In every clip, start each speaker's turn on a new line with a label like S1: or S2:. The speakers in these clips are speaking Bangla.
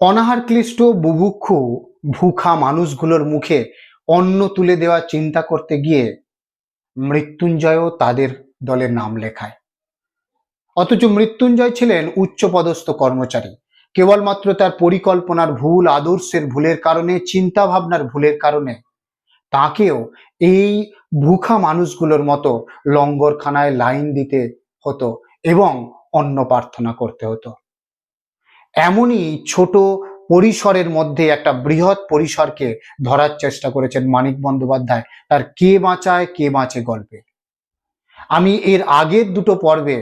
S1: অনাহার ক্লিষ্ট বুভুক্ষু ভুখা মানুষগুলোর মুখে অন্ন তুলে দেওয়ার চিন্তা করতে গিয়ে মৃত্যুঞ্জয়ও তাদের দলের নাম লেখায়। অথচ মৃত্যুঞ্জয় ছিলেন উচ্চপদস্থ কর্মচারী। কেবলমাত্র তার পরিকল্পনার ভুল, আদর্শের ভুলের কারণে চিন্তা ভাবনার ভুলের কারণে তাকেও এই ভুখা মানুষগুলোর মতো লঙ্গরখানায় লাইন দিতে হতো এবং অন্ন প্রার্থনা করতে হতো। এমনই ছোট পরিসরের মধ্যে একটা বৃহৎ পরিসরকে ধরার চেষ্টা করেছেন মানিক বন্দ্যোপাধ্যায়। তার কে বাঁচায়, কে বাঁচে গল্পে। আমি এর আগের দুটো পর্বে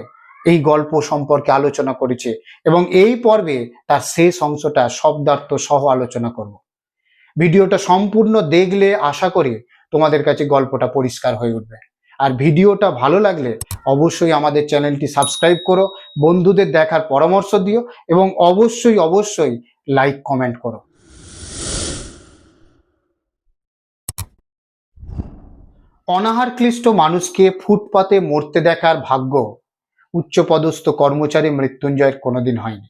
S1: এই গল্প সম্পর্কে আলোচনা করেছি এবং এই পর্বে তার শেষ অংশটা শব্দার্থ সহ আলোচনা করব। ভিডিওটা সম্পূর্ণ দেখলে আশা করি তোমাদের কাছে গল্পটা পরিষ্কার হয়ে উঠবে। আর ভিডিওটা ভালো লাগলে অবশ্যই আমাদের চ্যানেলটি সাবস্ক্রাইব করো বন্ধুদের দেখার পরামর্শ দিও এবং অবশ্যই অবশ্যই লাইক কমেন্ট করো। অনাহার ক্লিষ্ট মানুষকে ফুটপাতে মরতে দেখার ভাগ্য উচ্চপদস্থ কর্মচারী মৃত্যুঞ্জয়ের কোনোদিন হয়নি।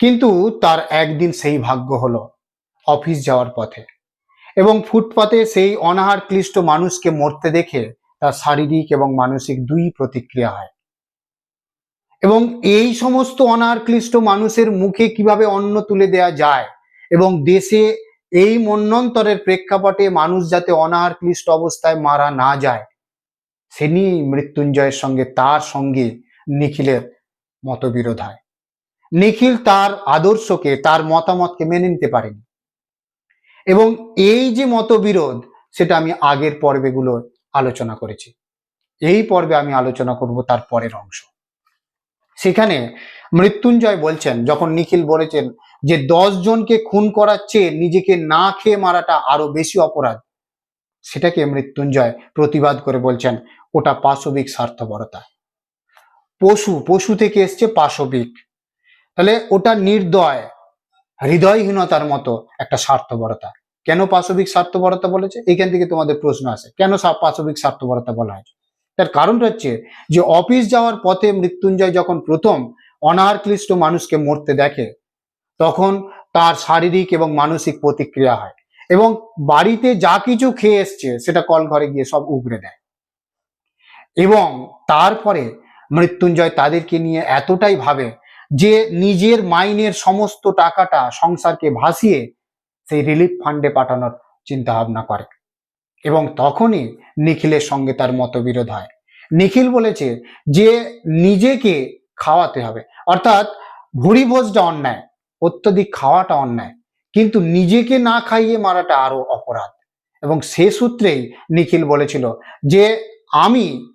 S1: কিন্তু তার একদিন সেই ভাগ্য হলো অফিস যাওয়ার পথে এবং ফুটপাতে সেই অনাহার ক্লিষ্ট মানুষকে মরতে দেখে তার শারীরিক এবং মানসিক দুই প্রতিক্রিয়া হয়। এবং এই সমস্ত অনাহার ক্লিষ্ট মানুষের মুখে কীভাবে অন্ন তুলে দেয়া যায়? এবং দেশে এই মন্যন্তরের প্রেক্ষাপটে মানুষ যাতে অনাহার ক্লিষ্ট অবস্থায় মারা না যায়, সে নিয়েই মৃত্যুঞ্জয়ের সঙ্গে তার সঙ্গে নিখিলের মতবিরোধ হয় নিখিল তার আদর্শকে, তার মতামতকে মেনে নিতে পারেনি। এবং এই যে মতবিরোধ, সেটা আমি আগের পর্বেগুলো আলোচনা করেছি। এই পর্বে আমি আলোচনা করব তার পরের অংশ। সেখানে মৃত্যুঞ্জয় বলছেন, যখন নিখিল বলেছেন যে দশ জনকে খুন করার চেয়ে নিজেকে না খেয়ে মারাটা আরও বেশি অপরাধ। সেটাকে মৃত্যুঞ্জয় প্রতিবাদ করে বলছেন, ওটা পাশবিক স্বার্থপরতা। পশু পশু থেকে এসছে পাশবিক। তাহলে ওটা নির্দয়, হৃদয়হীনতার মতো একটা স্বার্থপরতা। কেন পাশবিক স্বার্থপরতা বলেছে? এখান থেকে তোমাদের প্রশ্ন আসে, কেন পাশবিক স্বার্থপরতা বলা হয় তার কারণটা হচ্ছে যে অফিস যাওয়ার পথে মৃত্যুঞ্জয় যখন প্রথম অনাহার ক্লিষ্ট মানুষকে মরতে দেখে, তখন তার শারীরিক এবং মানসিক প্রতিক্রিয়া হয় এবং বাড়িতে যা কিছু খেয়ে এসছে সেটা কল ঘরে গিয়ে সব উগড়ে দেয়। এবং তারপরে মৃত্যুঞ্জয় তাদেরকে নিয়ে এতটাই ভাবে যে নিজের মাইনের সমস্ত টাকাটা সংসারকে ভাসিয়ে সেই রিলিফ ফান্ডে পাঠানোর চিন্তা ভাবনা করে। এবং তখনই নিখিলের সঙ্গে তার মতবিরোধ হয়। নিখিল বলেছে যে নিজেকে খাওয়াতে হবে। অর্থাৎ ভুড়ি ভোজটা অন্যায়, অত্যধিক খাওয়াটা অন্যায়। কিন্তু নিজেকে না খাইয়ে মারাটা আরও অপরাধ। এবং সে সূত্রেই নিখিল বলেছিল যে আমি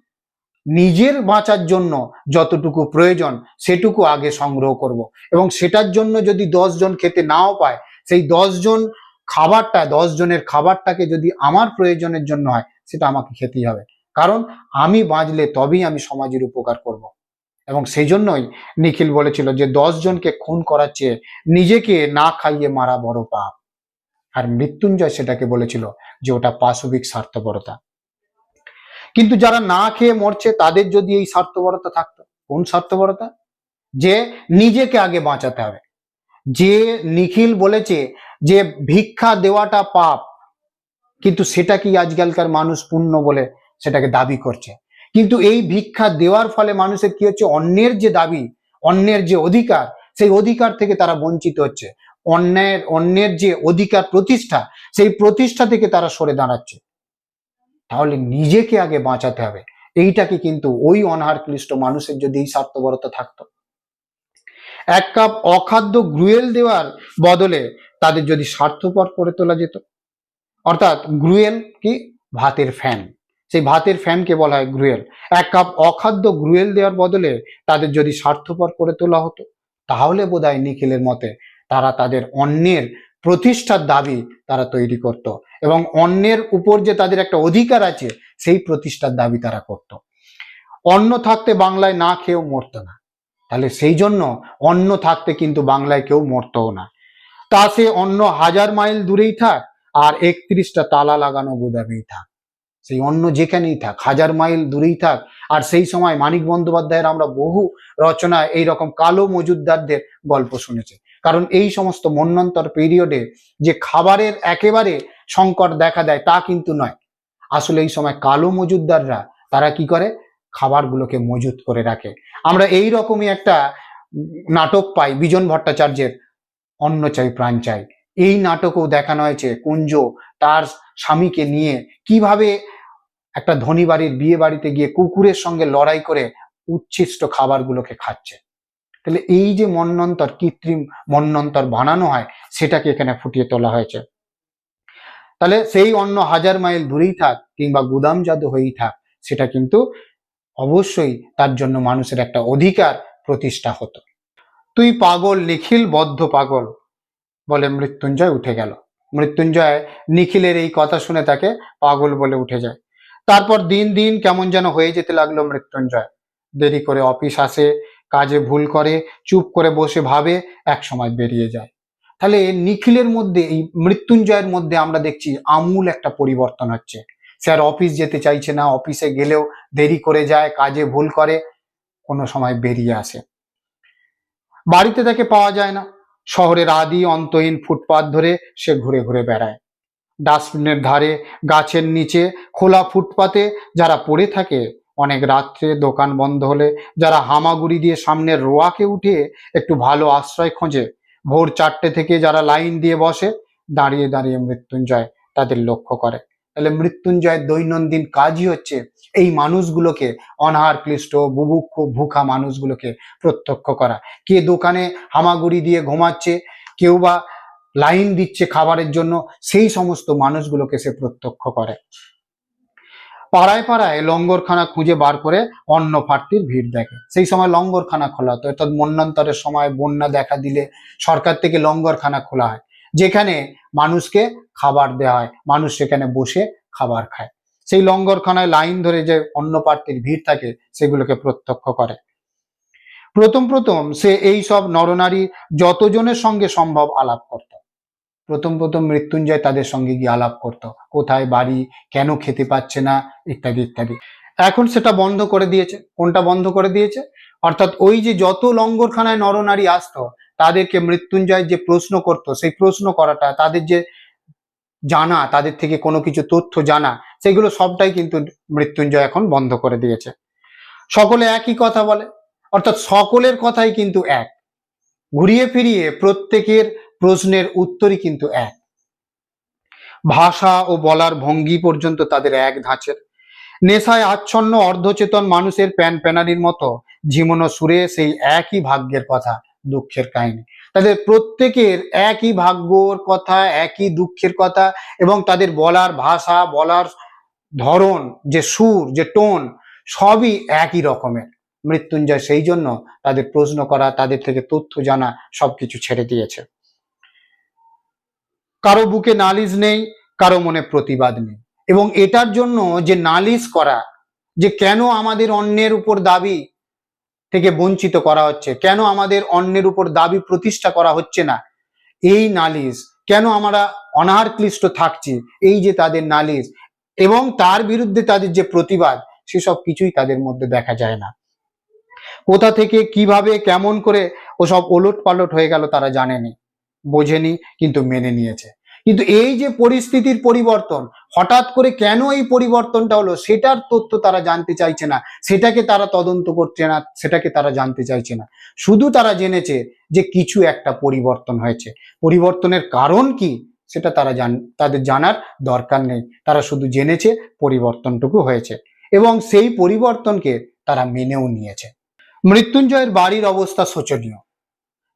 S1: নিজের বাঁচার জন্য যতটুকু প্রয়োজন সেটুকু আগে সংগ্রহ করব। এবং সেটার জন্য যদি জন খেতে নাও পায়, সেই জন খাবারটা, দশ জনের খাবারটাকে যদি আমার প্রয়োজনের জন্য হয়, সেটা আমাকে খেতেই হবে। কারণ আমি বাঁচলে তবেই আমি সমাজের উপকার করব। এবং সেই জন্যই নিখিল বলেছিল যে, দশ জনকে খুন করার চেয়ে নিজেকে না খাইয়ে মারা বড় পাপ। আর মৃত্যুঞ্জয় সেটাকে বলেছিল যে, ওটা পাশবিক স্বার্থপরতা। কিন্তু যারা না খেয়ে মরছে, তাদের যদি এই স্বার্থপরতা থাকতো, কোন স্বার্থপরতা? যে নিজেকে আগে বাঁচাতে হবে। যে নিখিল বলেছে যে ভিক্ষা দেওয়াটা পাপ, কিন্তু সেটা কি আজকালকার মানুষ পুণ্য বলে সেটাকে দাবি করছে? কিন্তু এই ভিক্ষা দেওয়ার ফলে মানুষের কি হচ্ছে? অন্যের যে দাবি, অন্যের যে অধিকার, সেই অধিকার থেকে তারা বঞ্চিত হচ্ছে। অন্যের অন্যের যে অধিকার প্রতিষ্ঠা, সেই প্রতিষ্ঠা থেকে তারা সরে দাঁড়াচ্ছে। তাহলে নিজেকে আগে বাঁচাতে হবে। এইটাকে কিন্তু ওই অনাহার ক্লিষ্ট মানুষের যদি এই স্বার্থপরতা থাকতো এক কাপ অখাদ্য গ্রুয়েল দেওয়ার বদলে তাদের যদি স্বার্থপর করে তোলা যেত। অর্থাৎ গ্রুয়েল কি? ভাতের ফ্যান। সেই ভাতের ফ্যানকে বলা হয় গ্রুয়েল। এক কাপ অখাদ্য গ্রুয়েল দেওয়ার বদলে তাদের যদি স্বার্থপর করে তোলা হতো, তাহলে বোধহয় নিখিলের মতে তারা তাদের অন্যের প্রতিষ্ঠার দাবি তারা তৈরি করত এবং অন্যের উপর যে তাদের একটা অধিকার আছে, সেই প্রতিষ্ঠার দাবি তারা করত। অন্য থাকতে বাংলায় না খেয়েও মরতো না। তাহলে সেই জন্য অন্ন থাকতে কিন্তু বাংলায় কেউ মরতও না। তা সে অন্য হাজার মাইল দূরেই থাক, আর একত্রিশটা তালা লাগানো গোদামেই থাক। সেই অন্য যেখানেই থাক, হাজার মাইল দূরেই থাক, আর সেই সময় মানিক বন্দ্যোপাধ্যায়ের আমরা বহু রচনায় এই রকম কালো মজুদ্দারদের গল্প শুনেছি। কারণ এই সমস্ত মন্বন্তর পিরিয়ডে যে খাবারের একেবারে সংকট দেখা দেয় তা কিন্তু নয়। আসলে এই সময় কালো মজুদদাররা তারা কি করে? খাবারগুলোকে মজুত করে রাখে। আমরা এই রকমই একটা নাটক পাই, বিজন ভট্টাচার্যের অন্ন চাই, প্রাণ চাই। এই নাটকও দেখানো হয়েছে কুঞ্জ তার স্বামীকে নিয়ে কীভাবে একটা ধনী বাড়ির বিয়ে বাড়িতে গিয়ে কুকুরের সঙ্গে লড়াই করে উচ্ছিষ্ট খাবারগুলোকে খাচ্ছে। তাহলে এই যে মন্নন্তর, কৃত্রিম মন্নন্তর বানানো হয়, সেটাকে এখানে ফুটিয়ে তোলা হয়েছে। তাহলে সেই অন্য হাজার মাইল দূরেই থাক কিংবা গুদাম গুদামজাত হয়েই থাক, সেটা কিন্তু অবশ্যই তার জন্য মানুষের একটা অধিকার প্রতিষ্ঠা হতো। তুই পাগল, নিখিল, বদ্ধ পাগল বলে মৃত্যুঞ্জয় উঠে গেল। মৃত্যুঞ্জয় নিখিলের এই কথা শুনে তাকে পাগল বলে উঠে যায়। তারপর দিন দিন কেমন যেন হয়ে যেতে লাগল মৃত্যুঞ্জয়। দেরি করে অফিস আসে, কাজে ভুল করে, চুপ করে বসে ভাবে, এক সময় বেরিয়ে যায়। তাহলে নিখিলের মধ্যে এই মৃত্যুঞ্জয়ের মধ্যে আমরা দেখছি আমূল একটা পরিবর্তন হচ্ছে। সে আর অফিস যেতে চাইছে না, অফিসে গেলেও দেরি করে যায়, কাজে ভুল করে, কোনো সময় বেরিয়ে আসে। বাড়িতে তাকে পাওয়া যায় না। শহরের আদি অন্তহীন ফুটপাত ধরে সে ঘুরে ঘুরে বেড়ায়। ডাস্টবিনের ধারে, গাছের নিচে, খোলা ফুটপাতে যারা পড়ে থাকে, অনেক রাত্রে দোকান বন্ধ হলে যারা হামাগুড়ি দিয়ে সামনের রোয়াকে উঠে একটু ভালো আশ্রয় খোঁজে, ভোর চারটে থেকে যারা লাইন দিয়ে বসে, দাঁড়িয়ে দাঁড়িয়ে মৃত্যুঞ্জয় তাদের লক্ষ্য করে। তাহলে মৃত্যুঞ্জয়ের দৈনন্দিন কাজই হচ্ছে এই মানুষগুলোকে অনাহার ক্লিষ্ট বুভুক্ষ, ভুখা মানুষগুলোকে প্রত্যক্ষ করা। কে দোকানে হামাগুড়ি দিয়ে ঘুমাচ্ছে, কেউ বা লাইন দিচ্ছে খাবারের জন্য, সেই সমস্ত মানুষগুলোকে সে প্রত্যক্ষ করে। পাড়ায় পাড়ায় লঙ্গরখানা খুঁজে বার করে অন্ন প্রার্থীর ভিড় দেখে। সেই সময় লঙ্গরখানা খোলা হতো, অর্থাৎ মন্যন্তরের সময় বন্যা দেখা দিলে সরকার থেকে লঙ্গরখানা খোলা হয়। যেখানে মানুষকে খাবার দেওয়া হয়, মানুষ সেখানে বসে খাবার খায়। সেই লঙ্গরখানায় লাইন ধরে যে অন্য প্রার্থীর ভিড় থাকে, সেগুলোকে প্রত্যক্ষ করে। প্রথম প্রথম সে এই সব নরনারী যতজনের সঙ্গে সম্ভব আলাপ করত। প্রথম প্রথম মৃত্যুঞ্জয় তাদের সঙ্গে গিয়ে আলাপ করত, কোথায় বাড়ি, কেন খেতে পাচ্ছে না, ইত্যাদি ইত্যাদি। এখন সেটা বন্ধ করে দিয়েছে। কোনটা বন্ধ করে দিয়েছে? অর্থাৎ ওই যে যত লঙ্গরখানায় নরনারী আসতো তাদেরকে মৃত্যুঞ্জয় যে প্রশ্ন করত, সেই প্রশ্ন করাটা, তাদের যে জানা, তাদের থেকে কোনো কিছু তথ্য জানা, সেগুলো সবটাই কিন্তু মৃত্যুঞ্জয় এখন বন্ধ করে দিয়েছে। সকলে একই কথা বলে, অর্থাৎ সকলের কথাই কিন্তু এক। ঘুরিয়ে ফিরিয়ে প্রত্যেকের প্রশ্নের উত্তরই কিন্তু এক। ভাষা ও বলার ভঙ্গি পর্যন্ত তাদের এক ধাঁচের। নেশায় আচ্ছন্ন, অর্ধচেতন মানুষের প্যান প্যানারির মতো, ঝিমনো সুরে সেই একই ভাগ্যের কথা। দুঃখের কাহিনী। তাদের প্রত্যেকের একই ভাগ্যর কথা, একই দুঃখের কথা এবং তাদের বলার ভাষা, বলার ধরন, যে সুর, যে টোন সবই একই রকমের। মৃত্যুঞ্জয় সেই জন্য তাদের প্রশ্ন করা, তাদের থেকে তথ্য জানা সবকিছু ছেড়ে দিয়েছে। কারও বুকে নালিশ নেই, কারও মনে প্রতিবাদ নেই এবং এটার জন্য যে নালিশ করা, যে কেন আমাদের অন্যের উপর দাবি থেকে বঞ্চিত করা হচ্ছে। কেন আমাদের অন্যের উপর দাবি প্রতিষ্ঠা করা হচ্ছে না? এই নালিশ, কেন আমরা অনাহার ক্লিষ্ট থাকছি? এই যে তাদের নালিশ এবং তার বিরুদ্ধে তাদের যে প্রতিবাদ, সেসব কিছুই তাদের মধ্যে দেখা যায় না। কোথা থেকে, কীভাবে, কেমন করে ওসব ওলট পালট হয়ে গেল তারা জানেনি, বোঝেনি, কিন্তু মেনে নিয়েছে। কিন্তু এই যে পরিস্থিতির পরিবর্তন, হঠাৎ করে কেন এই পরিবর্তনটা হলো সেটার তথ্য তারা জানতে চাইছে না। সেটাকে তারা তদন্ত করছে না, সেটাকে তারা জানতে চাইছে না। শুধু তারা জেনেছে যে কিছু একটা পরিবর্তন হয়েছে। পরিবর্তনের কারণ কি সেটা তারা জান, তাদের জানার দরকার নেই। তারা শুধু জেনেছে পরিবর্তনটুকু হয়েছে এবং সেই পরিবর্তনকে তারা মেনেও নিয়েছে। মৃত্যুঞ্জয়ের বাড়ির অবস্থা শোচনীয়।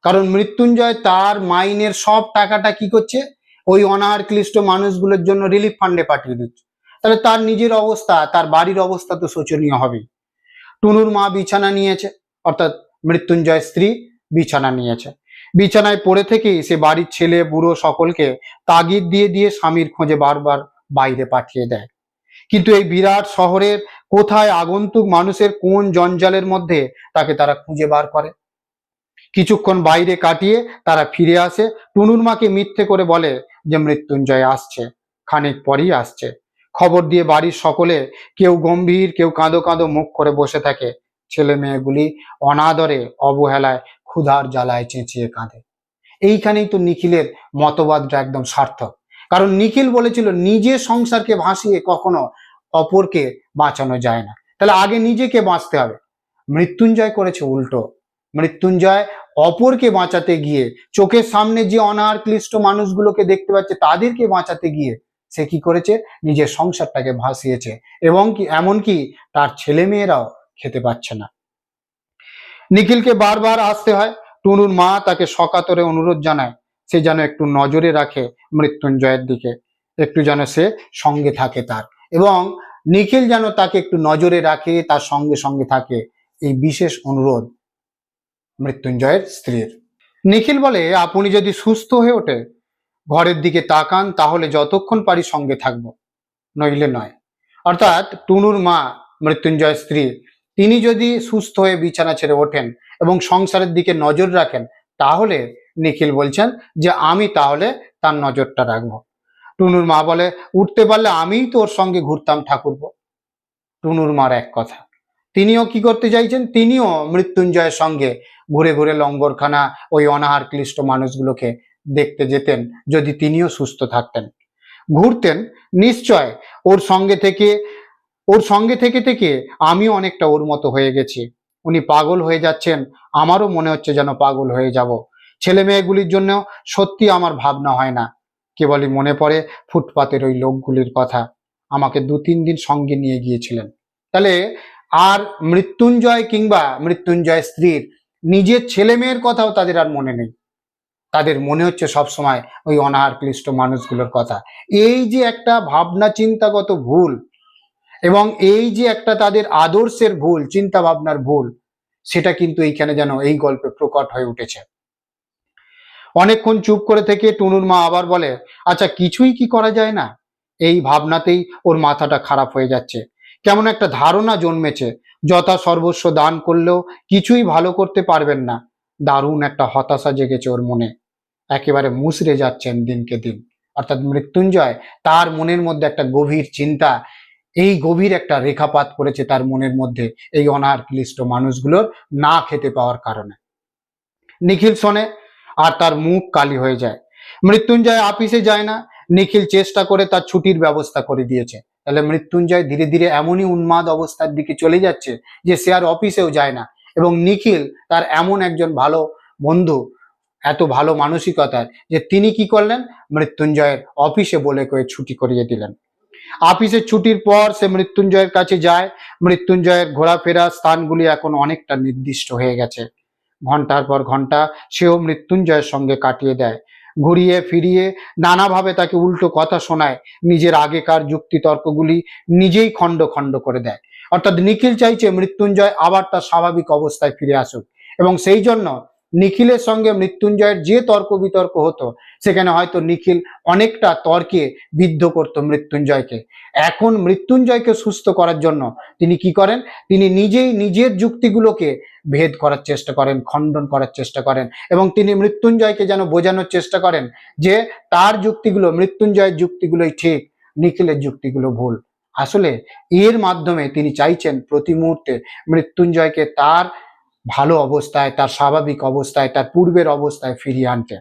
S1: কারণ মৃত্যুঞ্জয় তার মাইনের সব টাকাটা কি করছে? ওই অনাহার ক্লিষ্ট মানুষগুলোর জন্য রিলিফ ফান্ডে পাঠিয়ে দিচ্ছে। তাহলে তার নিজের অবস্থা, তার বাড়ির অবস্থা তো শোচনীয় হবে টুনুর মা বিছানা নিয়েছে, অর্থাৎ মৃত্যুঞ্জয় স্ত্রী বিছানা নিয়েছে। বিছানায় পড়ে থেকেই সে বাড়ির ছেলে, বুড়ো সকলকে তাগিদ দিয়ে দিয়ে স্বামীর খোঁজে বারবার বাইরে পাঠিয়ে দেয়। কিন্তু এই বিরাট শহরের কোথায় আগন্তুক মানুষের কোন জঞ্জালের মধ্যে তাকে তারা খুঁজে বার করে? কিছুক্ষণ বাইরে কাটিয়ে তারা ফিরে আসে। টুনুর মাকে মিথ্যে করে বলে যে মৃত্যুঞ্জয় আসছে, খানিক পরই আসছে। খবর দিয়ে বাড়ির সকলে কেউ গম্ভীর, কেউ কাঁদো কাঁদো মুখ করে বসে থাকে। ছেলে মেয়েগুলি অনাদরে, অবহেলায়, ক্ষুধার জ্বালায় চেঁচিয়ে কাঁদে। এইখানেই তো নিখিলের মতবাদটা একদম সার্থক। কারণ নিখিল বলেছিল, নিজের সংসারকে ভাসিয়ে কখনো অপরকে বাঁচানো যায় না। তাহলে আগে নিজেকে বাঁচতে হবে। মৃত্যুঞ্জয় করেছে উল্টো। মৃত্যুঞ্জয় অপরকে বাঁচাতে গিয়ে, চোখের সামনে যে অনাহার ক্লিষ্ট মানুষগুলোকে দেখতে পাচ্ছে, তাদেরকে বাঁচাতে গিয়ে সে কি করেছে? নিজের সংসারটাকে ভাসিয়েছে। এবং কি এমনকি তার ছেলে মেয়েরাও খেতে পাচ্ছে না। নিখিলকে বারবার আসতে হয়। টুনুর মা তাকে সকাতরে অনুরোধ জানায়, সে যেন একটু নজরে রাখে মৃত্যুঞ্জয়ের দিকে, একটু যেন সে সঙ্গে থাকে তার। এবং নিখিল যেন তাকে একটু নজরে রাখে, তার সঙ্গে সঙ্গে থাকে। এই বিশেষ অনুরোধ মৃত্যুঞ্জয়ের স্ত্রীর। নিখিল বলে, আপনি যদি সুস্থ হয়ে ওঠে, ঘরের দিকে তাকান, তাহলে যতক্ষণ পারি সঙ্গে থাকব, নইলে নয়। অর্থাৎ টুনুর মা মৃত্যুঞ্জয় স্ত্রী, তিনি যদি সুস্থ হয়ে বিছানা ছেড়ে ওঠেন এবং সংসারের দিকে নজর রাখেন, তাহলে নিখিল বলছেন যে, আমি তাহলে তার নজরটা রাখব। টুনুর মা বলে, উঠতে পারলে আমিই তোর সঙ্গে ঘুরতাম ঠাকুরপো। টুনুর মার এক কথা। তিনিও কি করতে চাইছেন? তিনিও মৃত্যুঞ্জয়ের সঙ্গে ঘুরে ঘুরে লঙ্গরখানা, ওই অনাহার ক্লিষ্ট মানুষগুলোকে দেখতে যেতেন, যদি তিনিও সুস্থ থাকতেন। ঘুরতেন, নিশ্চয়, ওর সঙ্গে থেকে, ওর সঙ্গে থেকে থেকে আমিও অনেকটা ওর মতো হয়ে গেছি। উনি পাগল হয়ে যাচ্ছেন, আমারও মনে হচ্ছে যেন পাগল হয়ে যাব। ছেলে মেয়েগুলির জন্য সত্যি আমার ভাবনা হয় না। কেবলই মনে পড়ে ফুটপাতের ওই লোকগুলির কথা। আমাকে দু তিন দিন সঙ্গে নিয়ে গিয়েছিলেন। তাহলে আর মৃত্যুঞ্জয় কিংবা মৃত্যুঞ্জয় স্ত্রীর নিজের ছেলে মেয়ের কথাও তাদের আর মনে নেই। তাদের মনে হচ্ছে সব সময় ওই অনাহার ক্লিষ্ট মানুষগুলোর কথা। এই যে একটা ভাবনা চিন্তাগত ভুল এবং এই যে একটা তাদের আদর্শের ভুল চিন্তা ভাবনার ভুল, সেটা কিন্তু এইখানে যেন এই গল্পে প্রকট হয়ে উঠেছে। অনেকক্ষণ চুপ করে থেকে টুনুর মা আবার বলে আচ্ছা কিছুই কি করা যায় না? এই ভাবনাতেই ওর মাথাটা খারাপ হয়ে যাচ্ছে। কেমন একটা ধারণা জন্মেছে, যথা সর্বস্ব দান করলেও কিছুই ভালো করতে পারবেন না। দারুণ একটা হতাশা জেগেছে ওর মনে। একেবারে মুসড়ে যাচ্ছেন দিনকে দিন। অর্থাৎ মৃত্যুঞ্জয় তার মনের মধ্যে একটা গভীর চিন্তা, এই গভীর একটা রেখাপাত করেছে তার মনের মধ্যে এই অনাহার ক্লিষ্ট মানুষগুলোর না খেতে পাওয়ার কারণে। নিখিল শোনে, আর তার মুখ কালি হয়ে যায়। মৃত্যুঞ্জয় আপিসে যায় না, নিখিল চেষ্টা করে তার ছুটির ব্যবস্থা করে দিয়েছে। তাহলে মৃত্যুঞ্জয় ধীরে ধীরে এমনই উন্মাদ অবস্থার দিকে চলে যাচ্ছে যে সে আর অফিসেও যায় না। এবং নিখিল তার এমন একজন ভালো বন্ধু, এত ভালো মানসিকতার, যে তিনি কি করলেন? মৃত্যুঞ্জয়ের অফিসে বলে কয়ে ছুটি করিয়ে দিলেন। অফিসের ছুটির পর সে মৃত্যুঞ্জয়ের কাছে যায়। মৃত্যুঞ্জয়ের ঘোরাফেরা স্থানগুলি এখন অনেকটা নির্দিষ্ট হয়ে গেছে। ঘণ্টার পর ঘণ্টা সেও মৃত্যুঞ্জয়ের সঙ্গে কাটিয়ে দেয়। ঘুরিয়ে ফিরিয়ে নানাভাবে তাকে উল্টো কথা শোনায়, নিজের আগেকার যুক্তিতর্কগুলি নিজেই খণ্ড খণ্ড করে দেয়। অর্থাৎ নিখিল চাইছে মৃত্যুঞ্জয় আবার তার স্বাভাবিক অবস্থায় ফিরে আসুক এবং সেই জন্য নিখিলের সঙ্গে মৃত্যুঞ্জয়ের যে তর্ক বিতর্ক হতো, সেখানে হয়তো নিখিল অনেকটা তর্কে বিদ্ধ করত মৃত্যুঞ্জয়কে। এখন মৃত্যুঞ্জয়কে সুস্থ করার জন্য তিনি কি করেন? তিনি নিজেই নিজের যুক্তিগুলোকে ভেদ করার চেষ্টা করেন, খণ্ডন করার চেষ্টা করেন এবং তিনি মৃত্যুঞ্জয়কে যেন বোঝানোর চেষ্টা করেন যে তার যুক্তিগুলো মৃত্যুঞ্জয়ের যুক্তিগুলোই ঠিক, নিখিলের যুক্তিগুলো ভুল। আসলে এর মাধ্যমে তিনি চাইছেন প্রতি মুহূর্তে মৃত্যুঞ্জয়কে তার ভালো অবস্থায়, তার স্বাভাবিক অবস্থায়, তার পূর্বের অবস্থায় ফিরিয়ে আনতে।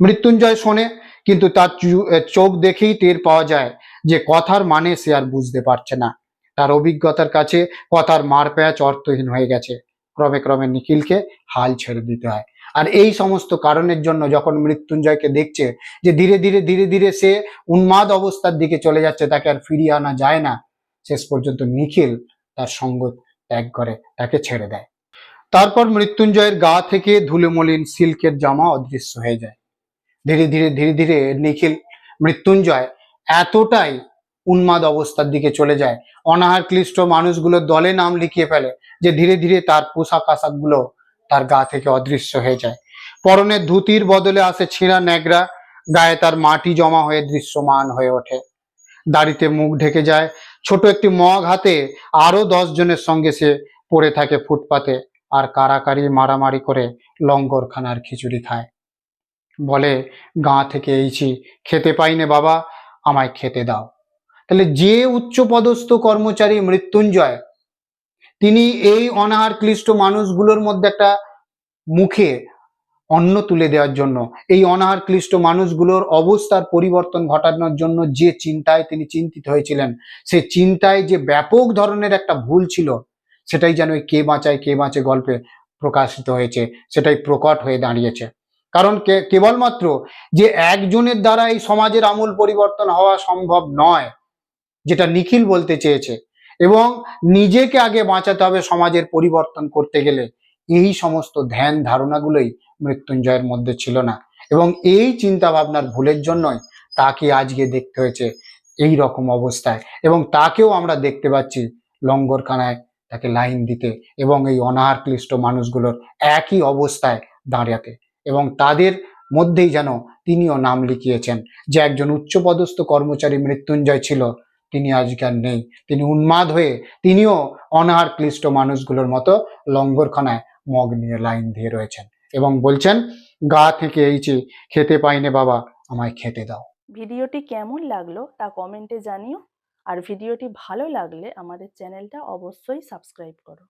S1: মৃত্যুঞ্জয় শোনে, কিন্তু তার চোখ দেখেই টের পাওয়া যায় যে কথার মানে সে আর বুঝতে পারছে না। তার অভিজ্ঞতার কাছে কথার মারপ্যাচ অর্থহীন হয়ে গেছে। ক্রমে ক্রমে নিখিলকে হাল ছেড়ে দিতে হয়। আর এই সমস্ত কারণের জন্য যখন মৃত্যুঞ্জয়কে দেখছে যে ধীরে ধীরে ধীরে ধীরে সে উন্মাদ অবস্থার দিকে চলে যাচ্ছে, তাকে আর ফিরিয়ে আনা যায় না। শেষ পর্যন্ত নিখিল তার সঙ্গ ত্যাগ করে তাকে ছেড়ে দেয়। তারপর মৃত্যুঞ্জয়ের গা থেকে ধুলোমলিন সিল্কের জামা অদৃশ্য হয়ে যায়। ধীরে ধীরে ধীরে ধীরে নিখিল মৃত্যুঞ্জয় এতটাই উন্মাদ অবস্থার দিকে চলে যায়। অনাহার ক্লিষ্ট মানুষগুলোর দলে নাম লিখিয়ে ফেলে যে ধীরে ধীরে তার পোশাক আশাকগুলো তার গা থেকে অদৃশ্য হয়ে যায়। পরনে ধুতির বদলে আসে ছেঁড়া ন্যাকড়া, গায়ে তার মাটি জমা হয়ে দৃশ্যমান হয়ে ওঠে। দাড়িতে মুখ ঢেকে যায় ছোট একটি মগ হাতে আরও দশ জনের সঙ্গে সে পড়ে থাকে ফুটপাতে আর কারাকারি মারামারি করে লঙ্গরখানার খিচুড়ি খায়। বলে, গাঁ থেকে এইছি, খেতে পাইনে বাবা, আমায় খেতে দাও। তাহলে যে উচ্চপদস্থ কর্মচারী মৃত্যুঞ্জয়, তিনি এই অনাহার ক্লিষ্ট মানুষগুলোর মধ্যে একটা মুখে অন্ন তুলে দেওয়ার জন্য। এই অনাহার ক্লিষ্ট মানুষগুলোর অবস্থার পরিবর্তন ঘটানোর জন্য যে চিন্তায় তিনি চিন্তিত হয়েছিলেন, সে চিন্তায় যে ব্যাপক ধরনের একটা ভুল ছিল, সেটাই যেন কে বাঁচায়, কে বাঁচে গল্পে প্রকাশিত হয়েছে, সেটাই প্রকট হয়ে দাঁড়িয়েছে। কারণ কেবলমাত্র যে একজনের দ্বারা এই সমাজের আমূল পরিবর্তন হওয়া সম্ভব নয়, যেটা নিখিল বলতে চেয়েছে, এবং নিজেকে আগে বাঁচাতে হবে সমাজের পরিবর্তন করতে গেলে। এই সমস্ত ধ্যান ধারণাগুলোই মৃত্যুঞ্জয়ের মধ্যে ছিল না। এবং এই চিন্তা ভাবনার ভুলের জন্যই তাকে আজকে দেখতে হয়েছে এই রকম অবস্থায়। এবং তাকেও আমরা দেখতে পাচ্ছি লঙ্গরখানায় তাকে লাইন দিতে এবং এই অনাহার ক্লিষ্ট মানুষগুলোর একই অবস্থায় দাঁড়াতে। এবং তাদের মধ্যেই যেন তিনিও নাম লিখিয়েছেন যে একজন উচ্চপদস্থ কর্মচারী মৃত্যুঞ্জয় ছিল, তিনি আজকে আর নেই। তিনি উন্মাদ হয়ে তিনিও অনাহার ক্লিষ্ট মানুষগুলোর মতো লঙ্গরখানায় মগ নিয়ে লাইন দিয়ে রয়েছেন এবং বলছেন, গা থেকে এই যে খেতে পাইনে বাবা, আমায় খেতে দাও।
S2: ভিডিওটি কেমন লাগল তা কমেন্টে জানিও। আর ভিডিওটি ভালো লাগলে আমাদের চ্যানেলটা অবশ্যই সাবস্ক্রাইব করো।